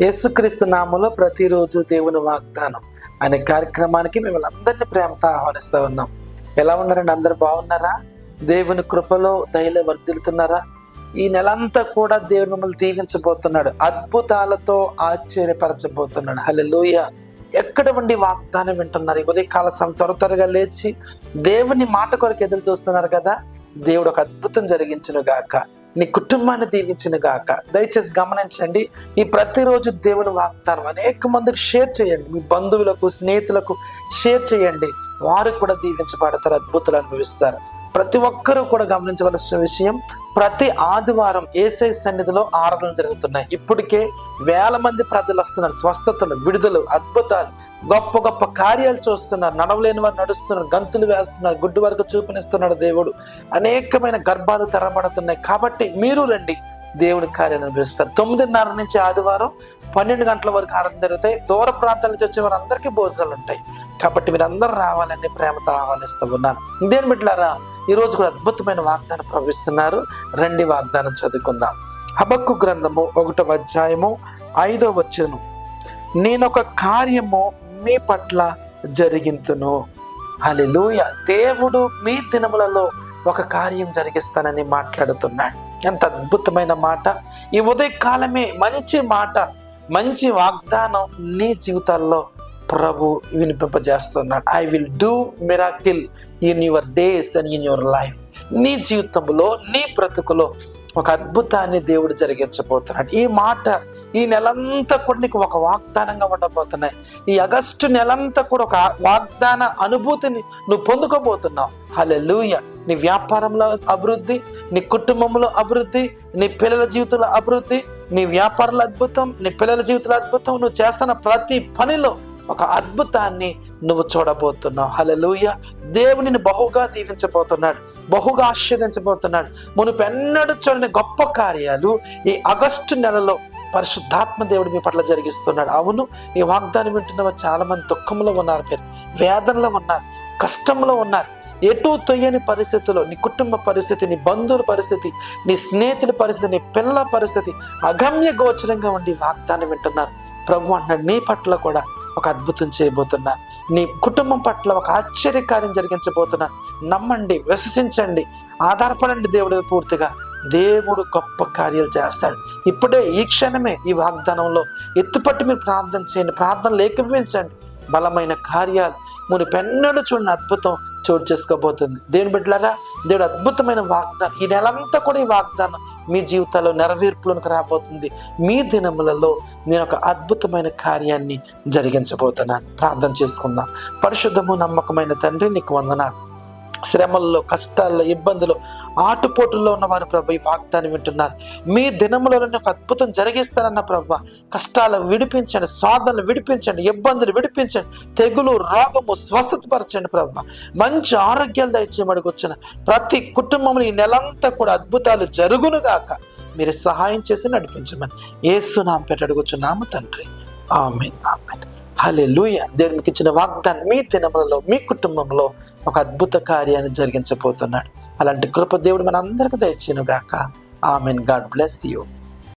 యేసుక్రీస్తు నామంలో ప్రతిరోజు దేవుని వాగ్దానం అనే కార్యక్రమానికి మిమ్మల్ని అందరినీ ప్రేమతో ఆహ్వానిస్తూ ఉన్నాం. ఎలా ఉన్నారండి? అందరు బాగున్నారా? దేవుని కృపలో దయలో వర్ధిల్లుతున్నారా? ఈ నెలంతా కూడా దేవుడు మిమ్మల్ని దీవించబోతున్నాడు. అద్భుతాలతో ఆశ్చర్యపరచబోతున్నాడు. హల్లెలూయా. ఎక్కడ ఉండి వాగ్దానం వింటున్నారు? ఈ ఉదయకాల సం త్వర త్వరగా లేచి దేవుని మాట కొరకు ఎదురు చూస్తున్నారు కదా? దేవుడు ఒక అద్భుతం జరిగించును గాక. నీ కుటుంబాన్ని దీవించిన గాక. దయచేసి గమనించండి ఈ ప్రతిరోజు దేవుని వాగ్దానం అనేక మందికి షేర్ చేయండి. మీ బంధువులకు స్నేహితులకు షేర్ చేయండి. వారు కూడా దీవించబడతారు అద్భుతాలు అనుభవిస్తారు. ప్రతి ఒక్కరూ కూడా గమనించవలసిన విషయం ప్రతి ఆదివారం ఏసై సన్నిధిలో ఆరాధనలు జరుగుతున్నాయి. ఇప్పటికే వేల మంది ప్రజలు వస్తున్నారు. స్వస్థతలు విడుదలు అద్భుతాలు గొప్ప గొప్ప కార్యాలు చూస్తున్నారు. నడవలేని వారు నడుస్తున్నారు. గంతులు వేస్తున్నారు. గుడ్డు వరకు చూపనిస్తున్నాడు దేవుడు. అనేకమైన గర్భాలు తెరబడుతున్నాయి. కాబట్టి మీరు రండి. దేవుని కార్యాలు అనుభవిస్తారు. తొమ్మిదిన్నర నుంచి ఆదివారం పన్నెండు గంటల వరకు ఆరాధన జరుగుతాయి. దూర ప్రాంతాల నుంచి వచ్చే వారందరికీ భోజనాలు ఉంటాయి. కాబట్టి మీరు అందరూ రావాలని ప్రేమతో ఆహ్వానిస్తూ ఉన్నాను. ఇదేం బిడ్డలారా ఈరోజు కూడా అద్భుతమైన వాగ్దానం ప్రవహిస్తున్నారు. రండి వాగ్దానం చదువుకుందాం. హబక్కు గ్రంథము ఒకటవ అధ్యాయము ఐదో వచ్చును నేనొక కార్యము మీ పట్ల జరిగింతును. అలెలుయ దేవుడు మీ దినములలో ఒక కార్యం జరిగిస్తానని మాట్లాడుతున్నాడు. ఎంత అద్భుతమైన మాట. ఈ ఉదయకాలమే మంచి మాట మంచి వాగ్దానం నీ జీవితాల్లో ప్రభు వినిపింపజేస్తున్నాడు. I will do miracle in your days and in your life నీ జీవితంలో నీ బ్రతుకులో ఒక అద్భుతాన్ని దేవుడు జరిగించబోతున్నాడు. ఈ మాట ఈ నెలంతా కూడా నీకు ఒక వాగ్దానంగా ఉండబోతున్నాయి. ఈ ఆగస్టు నెలంతా కూడా ఒక వాగ్దాన అనుభూతిని నువ్వు పొందుకోబోతున్నావు. హల్లెలూయ నీ వ్యాపారంలో అభివృద్ధి నీ కుటుంబంలో అభివృద్ధి నీ పిల్లల జీవితంలో అభివృద్ధి నీ వ్యాపారంలో అద్భుతం నీ పిల్లల జీవితంలో అద్భుతం నువ్వు చేస్తున్న ప్రతి పనిలో ఒక అద్భుతాన్ని నువ్వు చూడబోతున్నావు. హలలుయ దేవునిని బహుగా దీవించబోతున్నాడు. బహుగా ఆశీర్వించబోతున్నాడు మునుపు ఎన్నడూ చూడని గొప్ప కార్యాలు ఈ ఆగస్టు నెలలో పరిశుద్ధాత్మ దేవుడు మీ పట్ల జరిగిస్తున్నాడు. అవును ఈ వాగ్దానం వింటున్న చాలా మంది దుఃఖంలో ఉన్నారు మీరు. వేదనలో ఉన్నారు. కష్టంలో ఉన్నారు. ఎటు తొయ్యని పరిస్థితిలో నీ కుటుంబ పరిస్థితి నీ బంధువుల పరిస్థితి నీ స్నేహితుల పరిస్థితి నీ పిల్లల పరిస్థితి అగమ్య గోచరంగా ఉండి వాగ్దానం వింటున్నారు. ప్రభు అంటున్నాడు నీ పట్ల కూడా ఒక అద్భుతం చేయబోతున్నా. నీ కుటుంబం పట్ల ఒక ఆశ్చర్యకార్యం జరిగించబోతున్నా. నమ్మండి విశ్వసించండి. ఆధారపడండి దేవుడి పూర్తిగా. దేవుడు గొప్ప కార్యాలు చేస్తాడు. ఇప్పుడే ఈ క్షణమే ఈ వాగ్దానంలో ఎత్తుపట్టి మీరు ప్రార్థన చేయండి. ప్రార్థన లేకపోయించండి. బలమైన కార్యాలు. ముని పెన్నడు చూడని అద్భుతం. చోటు చేసుకోబోతుంది. దేవుని బిడ్డలారా దేవుడు అద్భుతమైన వాగ్దానం ఈ నెలంతా కూడా ఈ వాగ్దానం మీ జీవితాల్లో నెరవేర్పులోనికి రాబోతుంది. మీ దినములలో నేను ఒక అద్భుతమైన కార్యాన్ని జరిగించబోతున్నాను. ప్రార్థన చేసుకుందాం. పరిశుద్ధము నమ్మకమైన తండ్రి నీకు వందనాలు. శ్రమల్లో కష్టాల్లో ఇబ్బందులు ఆటుపోటుల్లో ఉన్న వారు ప్రభు ఈ వాగ్దాన్ని వింటున్నారు. మీ దినములలో ఒక అద్భుతం జరిగిస్తారన్న ప్రభు కష్టాలు విడిపించండి సాధనలు విడిపించండి ఇబ్బందులు విడిపించండి తెగులు రోగము స్వస్థతపరచండి ప్రభు. మంచి ఆరోగ్యాలు దయచేయమడికి వచ్చిన ప్రతి కుటుంబంలో ఈ నెలంతా కూడా అద్భుతాలు జరుగునుగాక మీరు సహాయం చేసి నడిపించమని ఏసునాం పెట్టి అడుగుచున్నాము తండ్రి. ఆమె ఆమె హలే లూయ దేవుడు మీకు ఇచ్చిన వాగ్దానం మీ దినములలో మీ కుటుంబంలో ఒక అద్భుత కార్యాన్ని జరిగించబోతున్నాడు. అలాంటి కృప దేవుడు మన అందరికీ దయచేను గాక ఆమెన్. God bless you.